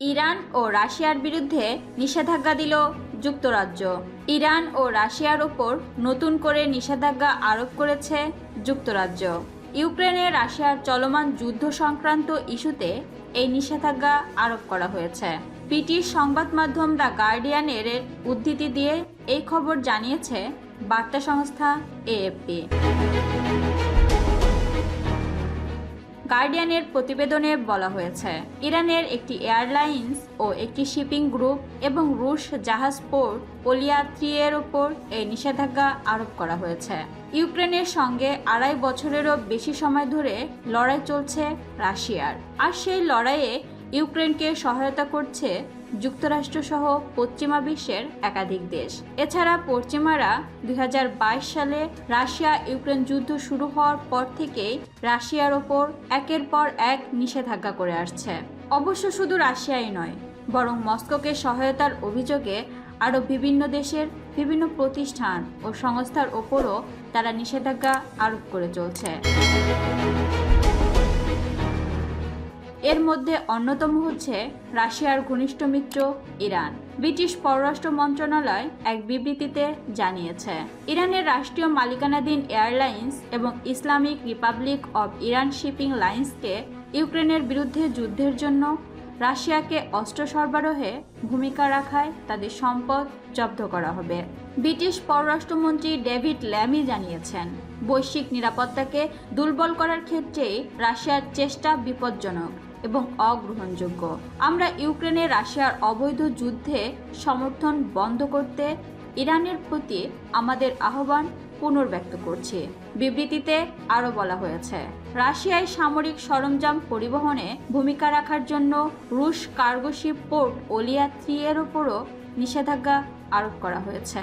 Iran ও রাশিয়ার বিরুদ্ধে নিষেধাজ্ঞা দিল যুক্তরাজ্য। ইরান ও রাশিয়ার ওপর নতুন করে নিষেধাজ্ঞা আরোপ করেছে যুক্তরাজ্য। ইউক্রেনে রাশিয়ার চলমান যুদ্ধ সংক্রান্ত ইস্যুতে এই নিষেধাজ্ঞা আরোপ করা হয়েছে। ব্রিটিশ সংবাদ মাধ্যম দ্য গার্ডিয়ানের উদ্ধৃতি দিয়ে এই খবর জানিয়েছে বার্তা সংস্থা এএফপি। গার্ডিয়ানের প্রতিবেদনে বলা হয়েছে, ইরানের একটি এয়ারলাইন্স ও একটি শিপিং গ্রুপ এবং রুশ জাহাজ পোর্ট পোলিয়াত্রিয়ের ওপর এই নিষেধাজ্ঞা আরোপ করা হয়েছে। ইউক্রেনের সঙ্গে আড়াই বছরেরও বেশি সময় ধরে লড়াই চলছে রাশিয়ার। আর সেই লড়াইয়ে ইউক্রেনকে সহায়তা করছে যুক্তরাষ্ট্রসহ পশ্চিমা বিশ্বের একাধিক দেশ। এছাড়া পশ্চিমারা দুই হাজার বাইশ সালে রাশিয়া ইউক্রেন যুদ্ধ শুরু হওয়ার পর থেকেই রাশিয়ার ওপর একের পর এক নিষেধাজ্ঞা করে আসছে। অবশ্য শুধু রাশিয়াই নয়, বরং মস্কোকে সহায়তার অভিযোগে আরও বিভিন্ন দেশের বিভিন্ন প্রতিষ্ঠান ও সংস্থার ওপরও তারা নিষেধাজ্ঞা আরোপ করে চলছে। এর মধ্যে অন্যতম হচ্ছে রাশিয়ার ঘনিষ্ঠ মিত্র ইরান। ব্রিটিশ পররাষ্ট্র মন্ত্রণালয় এক বিবৃতিতে জানিয়েছে, ইরানের রাষ্ট্রীয় মালিকানাধীন এয়ারলাইন্স এবং Islamic republic of Iran shipping লাইন্সকে ইউক্রেনের বিরুদ্ধে যুদ্ধের জন্য রাশিয়াকে অস্ত্র সরবরাহে ভূমিকা রাখায় তাদের সম্পদ জব্দ করা হবে। ব্রিটিশ পররাষ্ট্রমন্ত্রী ডেভিড ল্যামি জানিয়েছেন, বৈশ্বিক নিরাপত্তাকে দুর্বল করার ক্ষেত্রেই রাশিয়ার চেষ্টা বিপজ্জনক। এবং অগ্রহণযোগ্য। আমরা ইউক্রেনে রাশিয়ার অবৈধ যুদ্ধে সমর্থন বন্ধ করতে ইরানের প্রতি আমাদের আহ্বান পুনর্ব্যক্ত করছি। বিবৃতিতে আরও বলা হয়েছে, রাশিয়ায় সামরিক সরঞ্জাম পরিবহনে ভূমিকা রাখার জন্য রুশ কার্গোশিপ পোর্ট ওলিয়া থ্রি এর ওপরও নিষেধাজ্ঞা আরোপ করা হয়েছে।